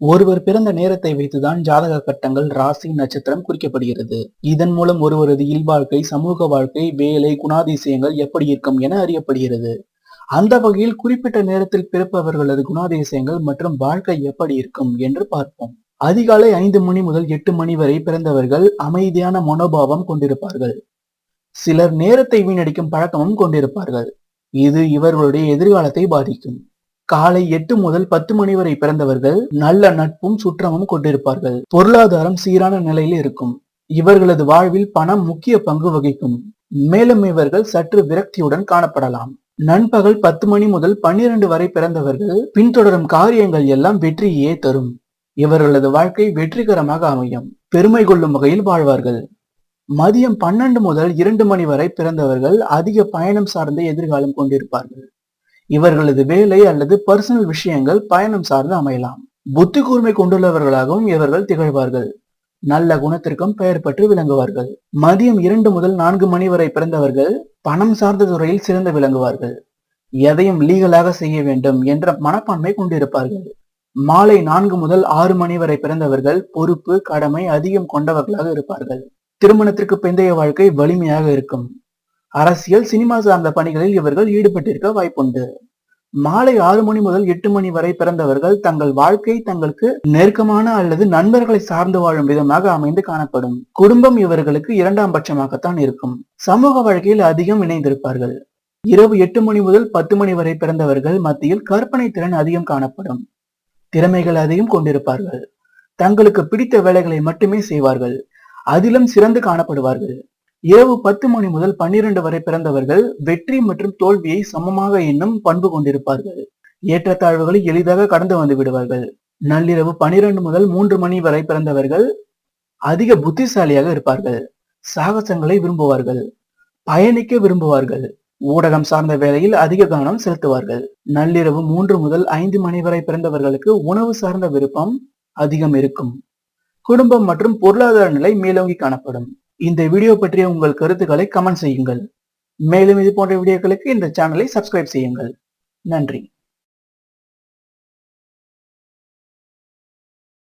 ஒருவர் பிறந்த நேரத்தை வைத்துதான் ஜாதக கட்டங்கள் ராசி நட்சத்திரம் குறிக்கப்படுகிறது. இதன் மூலம் ஒருவரது இல்வாழ்க்கை சமூக வாழ்க்கை வேலை குணாதிசயங்கள் எப்படி இருக்கும் என அறியப்படுகிறது. அந்த வகையில் குறிப்பிட்ட நேரத்தில் பிறப்பவர்களது குணாதிசயங்கள் மற்றும் வாழ்க்கை எப்படி இருக்கும் என்று பார்ப்போம். அதிகாலை ஐந்து மணி முதல் எட்டு மணி வரை பிறந்தவர்கள் அமைதியான மனோபாவம் கொண்டிருப்பார்கள். சிலர் நேரத்தை வீணடிக்கும் பழக்கமும் கொண்டிருப்பார்கள். இது இவர்களுடைய எதிர்காலத்தை பாதிக்கும். காலை எட்டு முதல் பத்து மணி வரை பிறந்தவர்கள் நல்ல நட்பும் சுற்றமும் கொண்டிருப்பார்கள். பொருளாதாரம் சீரான நிலையில் இருக்கும். இவர்களது வாழ்வில் பணம் முக்கிய பங்கு வகிக்கும். மேலும் இவர்கள் சற்று விரக்தியுடன் காணப்படலாம். நண்பகல் பத்து மணி முதல் பன்னிரண்டு வரை பிறந்தவர்கள் பின்தொடரும் காரியங்கள் எல்லாம் வெற்றியே தரும். இவர்களது வாழ்க்கை வெற்றிகரமாக அமையும். பெருமை கொள்ளும் வகையில் வாழ்வார்கள். மதியம் பன்னெண்டு முதல் இரண்டு மணி வரை பிறந்தவர்கள் அதிக பயணம் சார்ந்த எதிர்காலம் கொண்டிருப்பார்கள். இவர்களது வேலை அல்லது பர்சனல் விஷயங்கள் பயணம் சார்ந்து அமையலாம். புத்தி கூர்மை கொண்டுள்ளவர்களாகவும் இவர்கள் திகழ்வார்கள். நல்ல குணத்திற்கும் பெயர் பெற்று விளங்குவார்கள். மதியம் இரண்டு முதல் நான்கு மணி வரை பிறந்தவர்கள் பணம் சார்ந்த துறையில் சிறந்து விளங்குவார்கள். எதையும் லீகலாக செய்ய வேண்டும் என்ற மனப்பான்மை கொண்டிருப்பார்கள். மாலை நான்கு முதல் ஆறு மணி வரை பிறந்தவர்கள் பொறுப்பு கடமை அதிகம் கொண்டவர்களாக இருப்பார்கள். திருமணத்திற்கு பிந்தைய வாழ்க்கை வலிமையாக இருக்கும். அரசியல் சினிமா சார்ந்த பணிகளில் இவர்கள் ஈடுபட்டிருக்க வாய்ப்புண்டு. மாலை ஆறு மணி முதல் எட்டு மணி வரை பிறந்தவர்கள் தங்கள் வாழ்க்கை தங்களுக்கு நெருக்கமான அல்லது நண்பர்களை சார்ந்து வாழும் விதமாக அமைந்து காணப்படும். குடும்பம் இவர்களுக்கு இரண்டாம் பட்சமாகத்தான் இருக்கும். சமூக வாழ்க்கையில் அதிகம் இணைந்திருப்பார்கள். இரவு எட்டு மணி முதல் பத்து மணி வரை பிறந்தவர்கள் மத்தியில் கற்பனை திறன் அதிகம் காணப்படும். திறமைகள் அதிகம் கொண்டிருப்பார்கள். தங்களுக்கு பிடித்த வேலைகளை மட்டுமே செய்வார்கள். அதிலும் சிறந்து காணப்படுவார்கள். இரவு பத்து மணி முதல் பன்னிரண்டு வரை பிறந்தவர்கள் வெற்றி மற்றும் தோல்வியை சமமாக எண்ணும் பண்பு கொண்டிருப்பார்கள். ஏற்றத்தாழ்வுகளை எளிதாக கடந்து வந்து விடுவார்கள். நள்ளிரவு பனிரெண்டு முதல் மூன்று மணி வரை பிறந்தவர்கள் அதிக புத்திசாலியாக இருப்பார்கள். சாகசங்களை விரும்புவார்கள். பயணிக்க விரும்புவார்கள். ஊடகம் சார்ந்த வேலையில் அதிக கவனம் செலுத்துவார்கள். நள்ளிரவு மூன்று முதல் ஐந்து மணி வரை பிறந்தவர்களுக்கு உணவு சார்ந்த விருப்பம் அதிகம் இருக்கும். குடும்பம் மற்றும் பொருளாதார நிலை மேலோங்கி காணப்படும். இந்த வீடியோ பற்றிய உங்கள் கருத்துக்களை கமெண்ட் செய்யுங்கள். மேலும் இது போன்ற வீடியோக்களுக்கு இந்த சேனலை சப்ஸ்கிரைப் செய்யுங்கள். நன்றி.